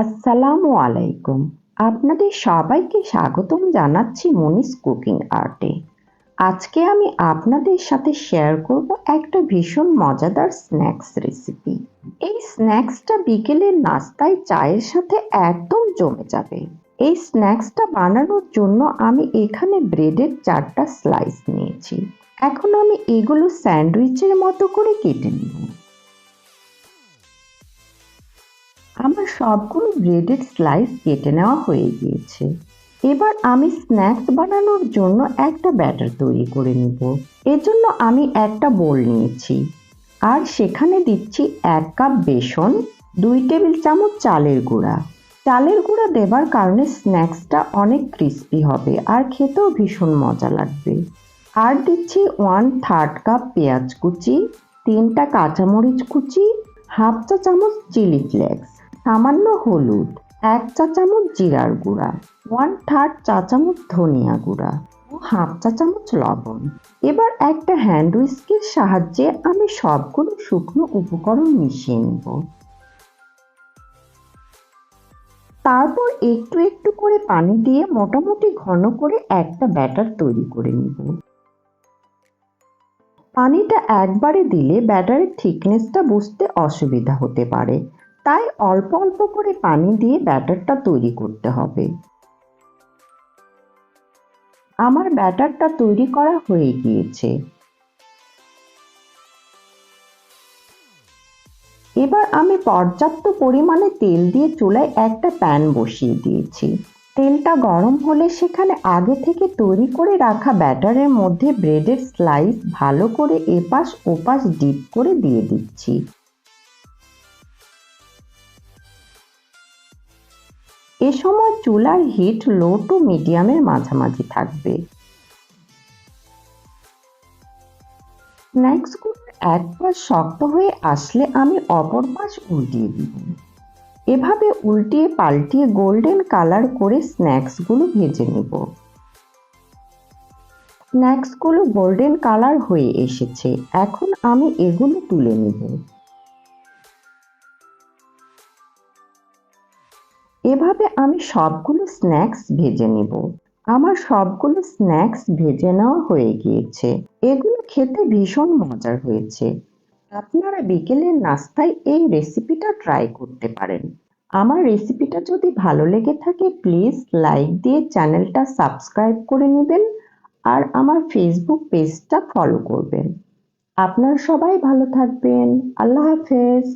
আসসালামু আলাইকুম। আপনাদের সবাইকে স্বাগতম জানাচ্ছি মনিস কুকিং আর্টে। আজকে আমি আপনাদের সাথে শেয়ার করব একটা ভীষণ মজাদার স্ন্যাক্স রেসিপি। এই স্ন্যাক্সটা বিকেলের নাস্তায় চায়ের সাথে একদম জমে যাবে। এই স্ন্যাক্সটা বানানোর জন্য আমি এখানে ব্রেডের চারটা স্লাইস নিয়েছি। এখন আমি এগুলো স্যান্ডউইচের মতো করে কেটে নেব। আমার সবগুলো ব্রেডের স্লাইস কেটে নেওয়া হয়ে গিয়েছে। এবার আমি স্ন্যাক্স বানানোর জন্য একটা ব্যাটার তৈরি করে নিব। এজন্য আমি একটা বোল নিয়েছি। আর সেখানে দিচ্ছি এক কাপ বেসন, দুই টেবিল চামচ চালের গুঁড়া। চালের গুঁড়া দেবার কারণে স্ন্যাক্সটা অনেক ক্রিস্পি হবে আর খেতেও ভীষণ মজা লাগবে। আর দিচ্ছি ওয়ান থার্ড কাপ পেঁয়াজ কুচি, তিনটা কাঁচামরিচ কুচি, হাফ চা চামচ চিলি ফ্লেক্স সামান্য হলুদ, এক চা চামচ জিরার গুঁড়া ওয়ান থার্ড চা চামচ ধনিয়া গুঁড়া ও হাফ চা চামচ লবণ। এবার একটা হ্যান্ড উইস্কের সাহায্যে আমি সবগুলো শুকনো উপকরণ মিশিয়ে নেব। তারপর একটু একটু করে পানি দিয়ে মোটামুটি ঘন করে একটা ব্যাটার তৈরি করে নিব। পানিটা একবারে দিলে ব্যাটারের থিকনেসটা বুঝতে অসুবিধা হতে পারে। তাই অল্প অল্প করে পানি দিয়ে ব্যাটারটা তৈরি করতে হবে। আমার ব্যাটারটা তৈরি করা হয়ে গিয়েছে। এবার আমি পর্যাপ্ত পরিমাণে তেল দিয়ে চুলায় একটা প্যান বসিয়ে দিয়েছি। তেলটা গরম হলে সেখানে আগে থেকে তৈরি করে রাখা ব্যাটারের মধ্যে ব্রেডের স্লাইস ভালো করে এপাশ ওপাশ ডিপ করে দিয়ে দিচ্ছি। এ সময় চুলার হিট লো টু মিডিয়ামের মাঝামাঝি থাকবে। স্ন্যাক্সগুলো শক্ত হয়ে আসলে আমি অপর পাশ উল্টিয়ে দিব। এভাবে উল্টিয়ে পাল্টিয়ে গোল্ডেন কালার করে স্ন্যাক্সগুলো ভেজে নেব। স্ন্যাক্সগুলো গোল্ডেন কালার হয়ে এসেছে। এখন আমি এগুলো তুলে নেব। এভাবে আমি সবগুলো স্ন্যাক্স ভেজে নেব। আমার সবগুলো স্ন্যাক্স ভেজে নেওয়া হয়ে গিয়েছে। এগুলো খেতে ভীষণ মজার হয়েছে। আপনারা বিকেলের নাস্তায় এই রেসিপিটা ট্রাই করতে পারেন। আমার রেসিপিটা যদি ভালো লেগে থাকে প্লিজ লাইক দিয়ে চ্যানেলটা সাবস্ক্রাইব করে নেবেন আর আমার ফেসবুক পেজটা ফলো করবেন। আপনার সবাই ভালো থাকবেন। আল্লাহ হাফেজ।